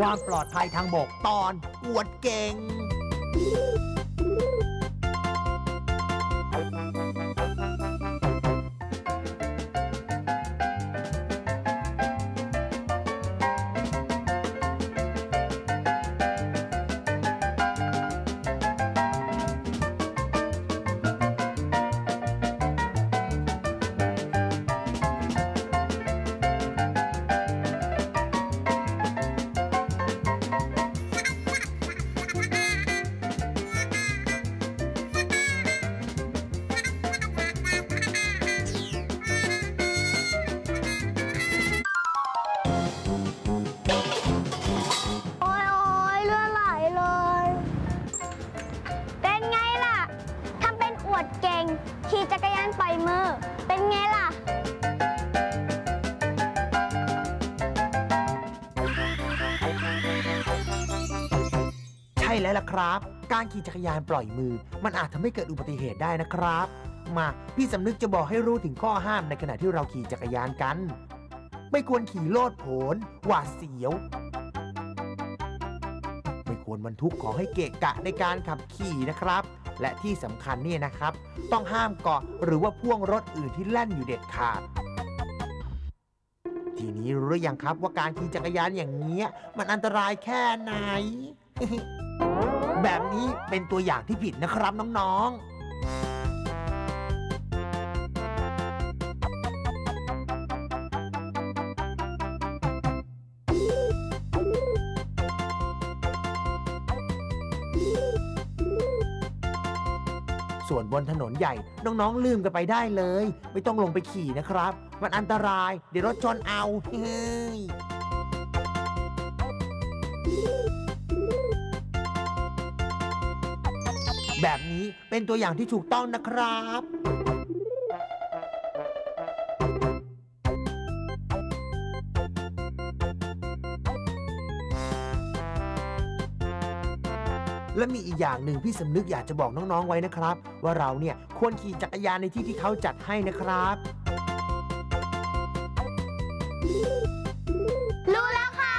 ความปลอดภัยทางบกตอนอวดเก่ง ปล่อยมือ เป็นไงล่ะ ใช่แล้วล่ะครับ การขี่จักรยานปล่อยมือ มันอาจทำให้เกิดอุบัติเหตุได้นะครับ มาพี่สำนึกจะบอกให้รู้ถึงข้อห้ามในขณะที่เราขี่จักรยานกัน ไม่ควรขี่โลดโผนหวาดเสียว ไม่ควรบรรทุกของให้เกะกะในการขับขี่นะครับ และที่สำคัญเนี่ยนะครับ ต้องห้ามเกาะหรือว่าพ่วงรถอื่นที่แล่นอยู่เด็ดขาด ทีนี้รู้หรือยังครับว่าการขี่จักรยานอย่างเงี้ยมันอันตรายแค่ไหน แบบนี้เป็นตัวอย่างที่ผิดนะครับน้องๆ ส่วนบนถนนใหญ่ น้องๆ ลืมกันไปได้เลย ไม่ต้องลงไปขี่นะครับ มันอันตราย เดี๋ยวรถชนเอาเฮ้ยแบบนี้เป็นตัวอย่างที่ถูกต้องนะครับ และมีอีกอย่างหนึ่งพี่สำนึกอยากจะบอกน้องๆไว้นะครับ ว่าเราเนี่ยควรขี่จักรยานในที่ที่เขาจัดให้นะครับรู้แล้วค่ะ